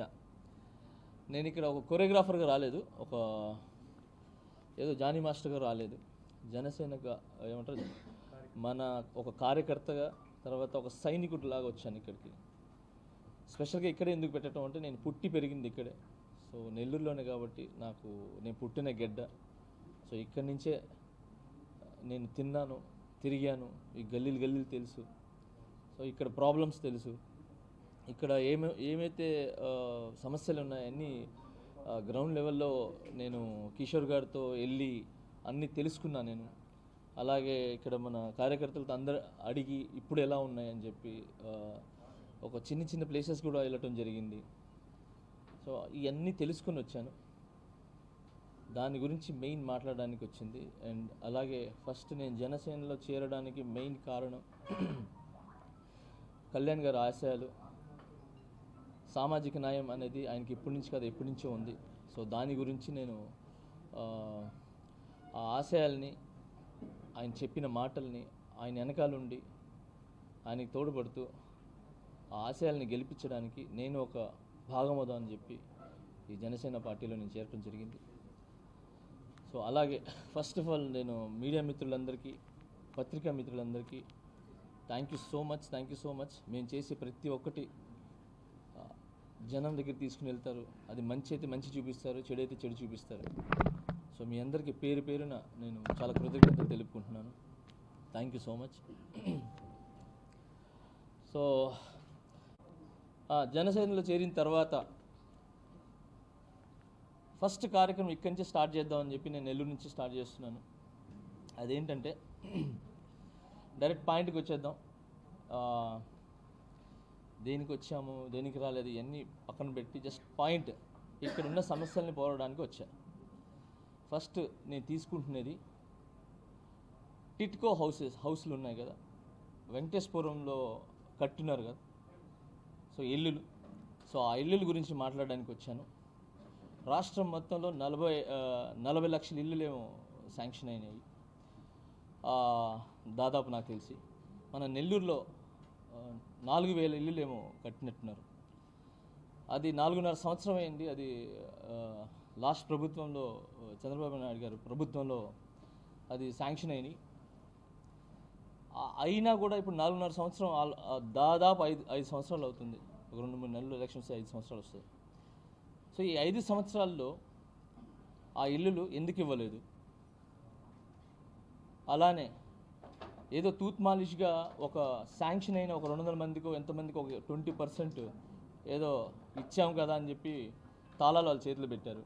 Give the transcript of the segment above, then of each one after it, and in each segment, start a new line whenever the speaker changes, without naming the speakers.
Yeah. నేను ఇక్కడ ఒక కొరియోగ్రాఫర్గా రాలేదు ఒక ఏదో జానీ మాస్టర్గా రాలేదు. జనసేనగా ఏమంటారు? మన ఒక కార్యకర్తగా తర్వాత ఒక సైనికుడు లాగా వచ్చాను ఇక్కడికి. స్పెషల్గా ఇక్కడే ఎందుకు పెట్టడం అంటే నేను పుట్టి పెరిగింది ఇక్కడే. సో నెల్లూరులోనే కాబట్టి నాకు నేను పుట్టిన గెడ్డ. సో ఇక్కడి నుంచే నేను తిన్నాను తిరిగాను. ఈ గల్లీలు గల్లీలు తెలుసు. సో ఇక్కడ ప్రాబ్లమ్స్ తెలుసు. ఇక్కడ ఏమే ఏమైతే సమస్యలు ఉన్నాయన్నీ గ్రౌండ్ లెవెల్లో నేను కిషోర్ గారితో వెళ్ళి అన్నీ తెలుసుకున్నా నేను. అలాగే ఇక్కడ మన కార్యకర్తలతో అందరు అడిగి ఇప్పుడు ఎలా ఉన్నాయని చెప్పి ఒక చిన్న చిన్న ప్లేసెస్ కూడా వెళ్ళటం జరిగింది. సో ఇవన్నీ తెలుసుకుని వచ్చాను. దాని గురించి మెయిన్ మాట్లాడడానికి వచ్చింది. అండ్ అలాగే ఫస్ట్ నేను జనసేనలో చేరడానికి మెయిన్ కారణం కళ్యాణ్ గారి ఆశయాలు. సామాజిక న్యాయం అనేది ఆయనకి ఇప్పటి నుంచి కదా ఇప్పటి నుంచో ఉంది. సో దాని గురించి నేను ఆ, ఆశయాల్ని ఆయన చెప్పిన మాటల్ని ఆయన వెనకాలండి ఆయనకి తోడ్పడుతూ ఆ ఆశయాల్ని గెలిపించడానికి నేను ఒక భాగమవుదా అని చెప్పి ఈ జనసేన పార్టీలో నేను చేరటం జరిగింది. సో అలాగే ఫస్ట్ ఆఫ్ ఆల్ నేను మీడియా మిత్రులందరికీ పత్రికా మిత్రులందరికీ thank you so much thank you so much మేము చేసే ప్రతి ఒక్కటి జనం దగ్గర తీసుకుని వెళ్తారు. అది మంచి అయితే మంచి చూపిస్తారు చెడు అయితే చెడు చూపిస్తారు. సో మీ అందరికీ పేరు పేరున నేను చాలా కృతజ్ఞతలు తెలుపుకుంటున్నాను. Thank you so much so ఆ, జనసేనలో చేరిన తర్వాత ఫస్ట్ కార్యక్రమం ఇక్కడి నుంచి స్టార్ట్ చేద్దామని చెప్పి నేను నెల్లూరు నుంచి స్టార్ట్ చేస్తున్నాను. అదేంటంటే డైరెక్ట్ పాయింట్కి వచ్చేద్దాం. దేనికి వచ్చాము దేనికి రాలేదు ఇవన్నీ పక్కన పెట్టి జస్ట్ పాయింట్ ఇక్కడ ఉన్న సమస్యల్ని పోరాడడానికి వచ్చా. ఫస్ట్ నేను తీసుకుంటున్నది టిట్కో హౌసెస్ హౌస్లు ఉన్నాయి కదా. వెంకటేశ్వరంలో కట్టున్నారు కదా. సో ఇల్లులు. సో ఆ ఇల్లుల గురించి మాట్లాడడానికి వచ్చాను. రాష్ట్రం మొత్తంలో నలభై నలభై లక్షల ఇల్లులేమో శాంక్షన్ అయినాయి. దాదాపు నాకు తెలిసి. మన నెల్లూరులో నాలుగు వేల ఇల్లులేమో కట్టినట్టున్నారు. అది నాలుగున్నర సంవత్సరం అయింది. అది లాస్ట్ ప్రభుత్వంలో చంద్రబాబు నాయుడు గారు ప్రభుత్వంలో అది శాంక్షన్ అయినాయి. అయినా కూడా ఇప్పుడు నాలుగున్నర సంవత్సరం దాదాపు ఐదు ఐదు సంవత్సరాలు అవుతుంది. ఒక రెండు మూడు నెలలు ఎలక్షన్స్ ఐదు సంవత్సరాలు వస్తాయి. సో ఈ ఐదు సంవత్సరాల్లో ఆ ఇల్లులు ఎందుకు ఇవ్వలేదు? అలానే ఏదో తూత్ మాలిష్గా ఒక శాంక్షన్ అయిన ఒక రెండు వందల మందికో ఎంతమందికి ఒక ట్వంటీ పర్సెంట్ ఏదో ఇచ్చాం కదా అని చెప్పి తాళాలు వాళ్ళ చేతులు పెట్టారు.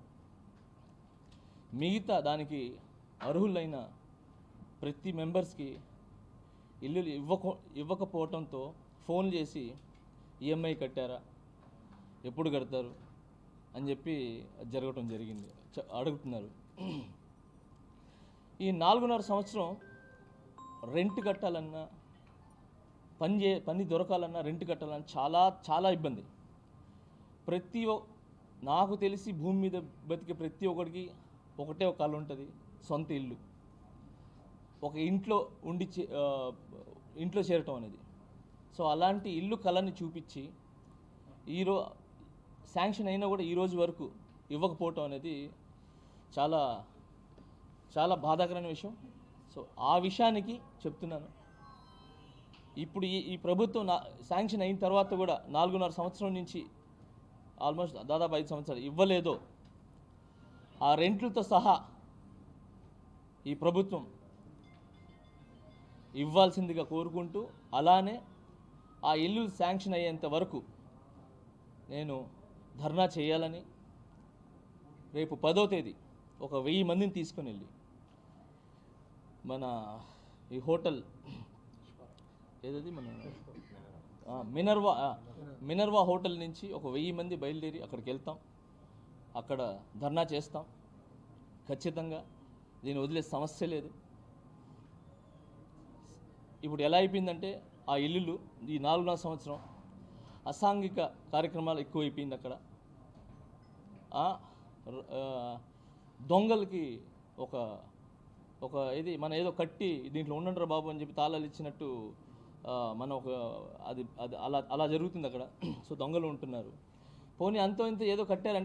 మిగతా దానికి అర్హులైన ప్రతి మెంబర్స్కి ఇల్లు ఇవ్వక ఇవ్వకపోవటంతో ఫోన్ చేసి ఈఎంఐ కట్టారా ఎప్పుడు కడతారు అని చెప్పి జరగటం జరిగింది. చ- అడుగుతున్నారు. ఈ నాలుగున్నర సంవత్సరం రెంట్ కట్టాలన్నా పని చే పని దొరకాలన్నా రెంట్ కట్టాలన్నా చాలా చాలా ఇబ్బంది. ప్రతి ఒ నాకు తెలిసి భూమి మీద బతికే ప్రతి ఒక్కడికి ఒకటే ఒక కళ ఉంటుంది సొంత ఇల్లు. ఒక ఇంట్లో ఉండి చే- ఇంట్లో చేరటం అనేది. సో అలాంటి ఇల్లు కళని చూపించి ఈరో శాంక్షన్ అయినా కూడా ఈ రోజు వరకు ఇవ్వకపోవటం అనేది చాలా చాలా బాధాకరమైన విషయం. సో ఆ విషయానికి చెప్తున్నాను. ఇప్పుడు ఈ ఈ ప్రభుత్వం నా శాంక్షన్ అయిన తర్వాత కూడా నాలుగున్నర సంవత్సరం నుంచి ఆల్మోస్ట్ దాదాపు ఐదు సంవత్సరాలు ఇవ్వలేదో ఆ రెంట్లతో సహా ఈ ప్రభుత్వం ఇవ్వాల్సిందిగా కోరుకుంటూ అలానే ఆ ఇల్లు శాంక్షన్ అయ్యేంత వరకు నేను ధర్నా చేయాలని రేపు పదో తేదీ ఒక వెయ్యి మందిని తీసుకొని వెళ్ళి మన ఈ హోటల్ ఏదది మన మినర్వా మినర్వా హోటల్ నుంచి ఒక వెయ్యి మంది బయలుదేరి అక్కడికి వెళ్తాం. అక్కడ ధర్నా చేస్తాం. ఖచ్చితంగా దీన్ని వదిలే సమస్య లేదు. ఇప్పుడు ఎలా అయిపోయిందంటే ఆ ఇల్లులు ఈ నాలుగున్నర సంవత్సరం అసాంఘిక కార్యక్రమాలు ఎక్కువైపోయింది అక్కడ. దొంగలకి ఒక ఒక ఇది మన ఏదో కట్టి దీంట్లో ఉండండి బాబు అని చెప్పి తాళాలు ఇచ్చినట్టు మన ఒక అది అది అలా అలా జరుగుతుంది అక్కడ. సో దొంగలు ఉంటున్నారు. పోనీ అంతో ఇంత ఏదో కట్టారంటే